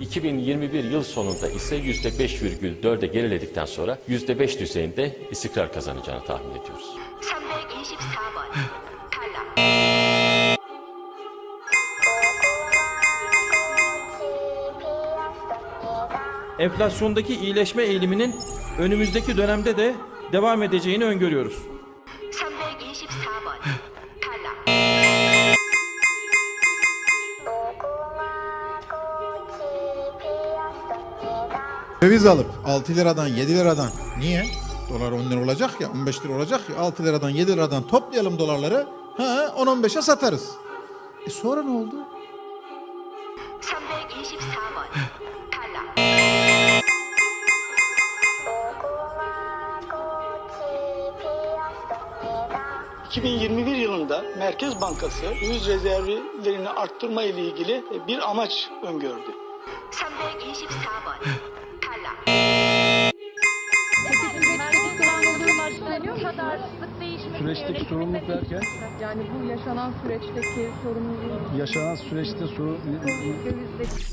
2021 yıl sonunda ise %5,4'e geriledikten sonra %5 düzeyinde istikrar kazanacağını tahmin ediyoruz. Enflasyondaki iyileşme eğiliminin önümüzdeki dönemde de devam edeceğini öngörüyoruz. Döviz alıp 6 liradan 7 liradan niye? Dolar 10 lira olacak ya 15 lira olacak ya 6 liradan 7 liradan toplayalım dolarları. Ha 10-15'e satarız. E sonra ne oldu? ...2021 yılında Merkez Bankası yüz rezervlerini arttırma ile ilgili bir amaç öngördü. 324번 탈락. Süreçteki sorumluluk derken Yani bu yaşanan süreçteki sorumluluğu yaşanan süreçte sorun dövizdeki